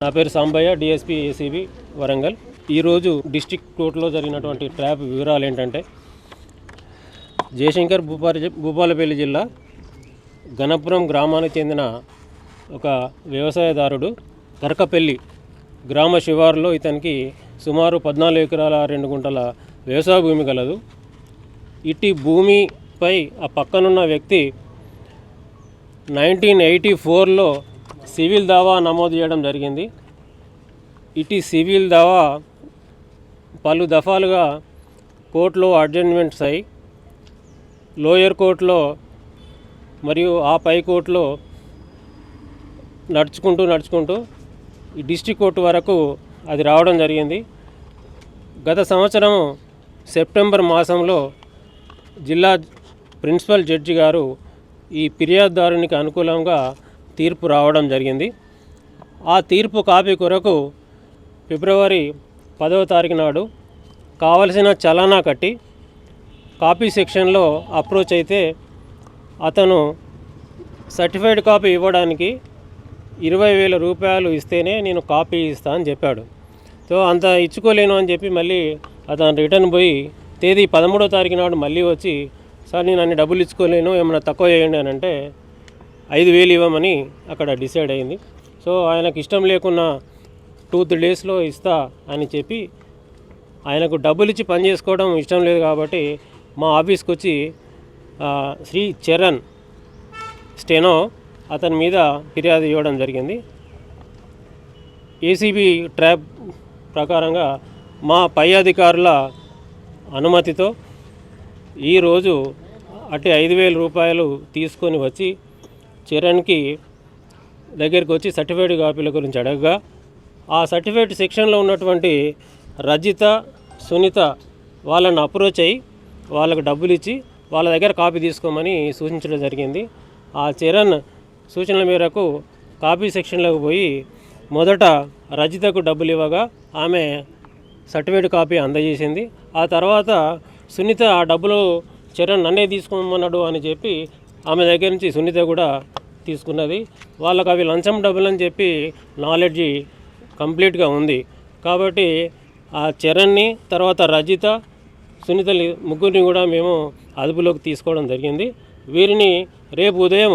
నా పేరు Sambaiah DSP ACB Warangal. ఈరోజు డిస్టిక్ కోర్టులో జరిగినటువంటి ట్రాప్ వివరాలు ఏంటంటే జయశంకర్ భూపాల భూపాలపల్లి జిల్లా గణపురం గ్రామానికి చెందిన ఒక వ్యవసాయదారుడు కరకపల్లి గ్రామ శివారులో ఇతనికి సుమారు పద్నాలుగు ఎకరాల రెండు గుంటల వ్యవసాయ భూమి కలదు ఇట్టి భూమిపై ఆ పక్కనున్న వ్యక్తి నైన్టీన్ ఎయిటీ ఫోర్లో సివిల్ దావా నమోదు చేయడం జరిగింది. ఇటీ సివిల్ దావా పలు దఫాలుగా కోర్టులో అడ్జర్న్మెంట్స్ అయి లోయర్ కోర్టులో మరియు ఆ పై కోర్టులో నడుచుకుంటూ నడుచుకుంటూ ఈ డిస్టిక్ కోర్టు వరకు అది రావడం జరిగింది. గత సంవత్సరం సెప్టెంబర్ మాసంలో జిల్లా ప్రిన్సిపల్ జడ్జి గారు ఈ ఫిర్యాదుదారునికి అనుకూలంగా తీర్పు రావడం జరిగింది. ఆ తీర్పు కాపీ కొరకు ఫిబ్రవరి పదవ తారీఖు నాడు కావలసిన చలానా కట్టి కాపీ సెక్షన్లో అప్రోచ్ అయితే అతను సర్టిఫైడ్ కాపీ ఇవ్వడానికి ఇరవై వేల రూపాయలు ఇస్తేనే నేను కాపీ ఇస్తా అని చెప్పాడు. సో అంత ఇచ్చుకోలేను అని చెప్పి మళ్ళీ అతను రిటర్న్ పోయి తేదీ పదమూడో తారీఖు నాడు మళ్ళీ వచ్చి సార్ నేను అన్ని డబ్బులు ఇచ్చుకోలేను ఏమైనా తక్కువ చేయండి అని అంటే ఐదు వేలు ఇవ్వమని అక్కడ డిసైడ్ అయింది. సో ఆయనకు ఇష్టం లేకున్నా టూ త్రీ డేస్లో ఇస్తా అని చెప్పి ఆయనకు డబ్బులు ఇచ్చి పని చేసుకోవడం ఇష్టం లేదు కాబట్టి మా ఆఫీస్కి వచ్చి శ్రీ చరణ్ స్టెనో అతని మీద ఫిర్యాదు ఇవ్వడం జరిగింది. ఏసీబీ ట్రాప్ ప్రకారంగా మా పై అధికారుల అనుమతితో ఈరోజు అటు ఐదు వేల రూపాయలు తీసుకొని వచ్చి చరణ్కి దగ్గరికి వచ్చి సర్టిఫైడ్ కాపీల గురించి అడగగా ఆ సర్టిఫైడ్ సెక్షన్లో ఉన్నటువంటి రజిత సునీత వాళ్ళని అప్రోచ్ అయ్యి వాళ్ళకు డబ్బులు ఇచ్చి వాళ్ళ దగ్గర కాపీ తీసుకోమని సూచించడం జరిగింది. ఆ చరణ్ సూచనల మేరకు కాపీ సెక్షన్లోకి పోయి మొదట రజితకు డబ్బులు ఇవ్వగా ఆమె సర్టిఫైడ్ కాపీ అందజేసింది. ఆ తర్వాత సునీత ఆ డబ్బులు చరణ్ నన్నే తీసుకోమన్నాడు అని చెప్పి ఆమె దగ్గర నుంచి సునీత కూడా తీసుకున్నది. వాళ్ళకి అవి లంచం డబ్బులు అని చెప్పి నాలెడ్జి కంప్లీట్గా ఉంది. కాబట్టి ఆ చరణ్ని తర్వాత రజిత సునీతలు ముగ్గురిని కూడా మేము అదుపులోకి తీసుకోవడం జరిగింది. వీరిని రేపు ఉదయం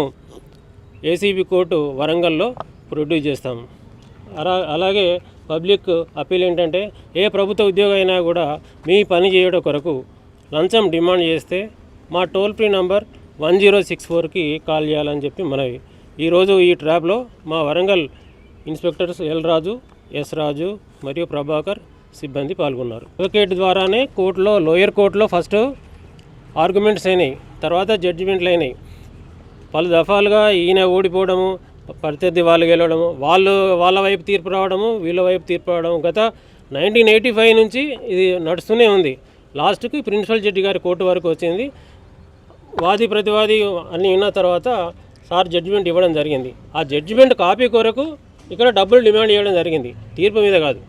ఏసీబీ కోర్టు వరంగల్లో ప్రొడ్యూస్ చేస్తాం. అలా అలాగే పబ్లిక్ అప్పీల్ ఏంటంటే ఏ ప్రభుత్వ ఉద్యోగం అయినా కూడా మీ పని చేయడం కొరకు లంచం డిమాండ్ చేస్తే మా toll free number one zero six ఫోర్కి కాల్ చేయాలని చెప్పి మనవి. ఈరోజు ఈ ట్రాప్లో మా Warangal inspectors L Raju S Raju మరియు ప్రభాకర్ సిబ్బంది పాల్గొన్నారు. అడ్వకేట్ ద్వారానే కోర్టులో లోయర్ కోర్టులో ఫస్ట్ ఆర్గ్యుమెంట్స్ అయినాయి. తర్వాత జడ్జిమెంట్లు అయినాయి. పలు దఫాలుగా ఈయన ఓడిపోవడము ప్రత్యర్థి వాళ్ళు గెలవడము వాళ్ళు వాళ్ళ వైపు తీర్పు రావడము వీళ్ళ వైపు తీర్పు రావడం గత నైన్టీన్ ఎయిటీ ఫైవ్ నుంచి ఇది నడుస్తూనే ఉంది. లాస్ట్కి ప్రిన్సిపల్ జడ్జి గారి కోర్టు వరకు వచ్చింది. వాది ప్రతివాది అన్నీ విన్న తర్వాత సార్ జడ్జిమెంట్ ఇవ్వడం జరిగింది. ఆ జడ్జిమెంట్ కాపీ కొరకు ఇక్కడ డబ్బులు డిమాండ్ చేయడం జరిగింది. తీర్పు మీద కాదు.